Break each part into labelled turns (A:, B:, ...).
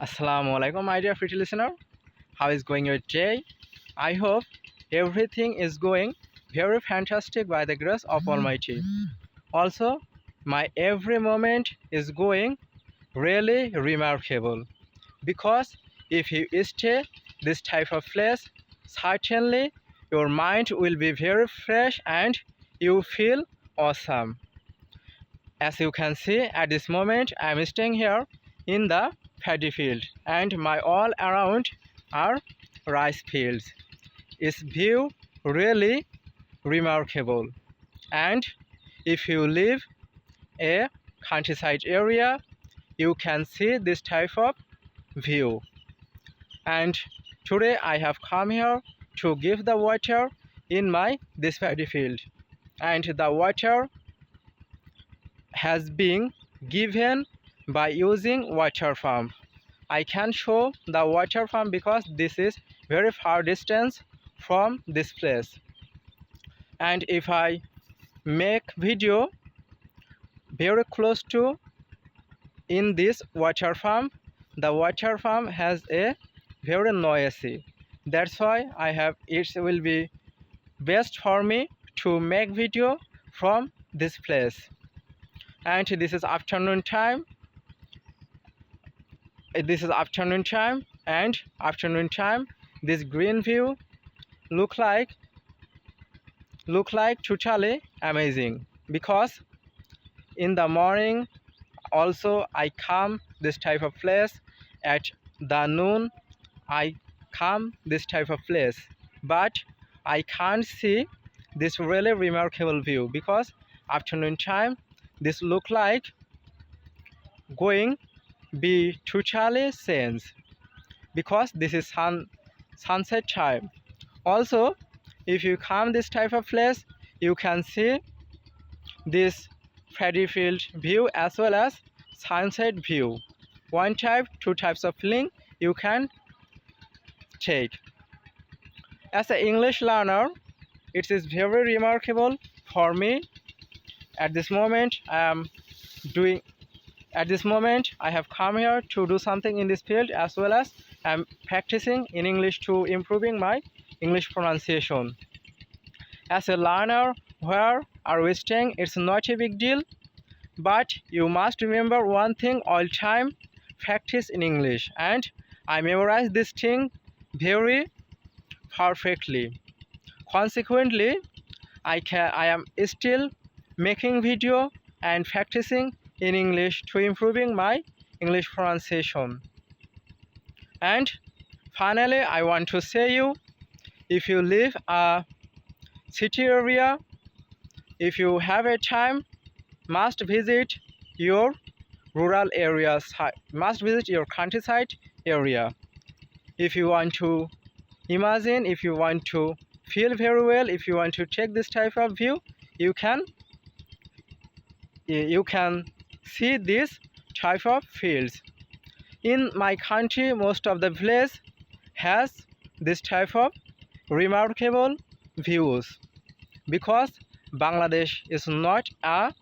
A: Assalamu alaikum, my dear pretty listener. How is going your day? I hope everything is going very fantastic by the grace of Almighty. Also, my every moment is going really remarkable because if you stay this type of place, certainly your mind will be very fresh and you feel awesome. As you can see at this moment, I am staying here in the paddy field and my all around are rice fields. Its view really remarkable. And if you live a countryside area you can see this type of view. And today I have come here to give the water in my this paddy field and the water has been given by using water pump. I can show the water pump because this is very far distance from this place. And if I make video very close to in this water pump, the water pump has a very noisy. That's why I have it will be best for me to make video from this place. And this is afternoon time this is afternoon time and afternoon time this green view look like look like totally amazing. Because in the morning also I come this type of place at the noon I come this type of place. But I can't see this really remarkable view because afternoon time this look like going be totally changed because this is sun sunset time also if you come this type of place you can see this paddy field view as well as sunset view one type two types of feeling you can take as an english learner it is very remarkable for me at this moment i am doing at this moment I have come here to do something in this field as well as I'm practicing in English to improving my English pronunciation. As a learner, where are we staying? It's not a big deal, but you must remember one thing all time, practice in English. And I memorize this thing very perfectly. Consequently, I can I am still making video and practicing in English to improving my English pronunciation. And finally, I want to say you, if you live a city area, if you have a time, must visit your rural areas, must visit your countryside area. If you want to imagine, if you want to feel very well, if you want to take this type of view, you can you can see this type of fields. In my country, most of the village has this type of remarkable views because Bangladesh is not a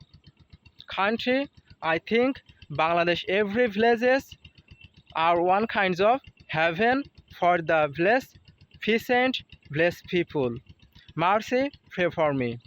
A: country. I think Bangladesh every villages are one kinds of heaven for the blessed, peasant, blessed people. Mercy, pray for me.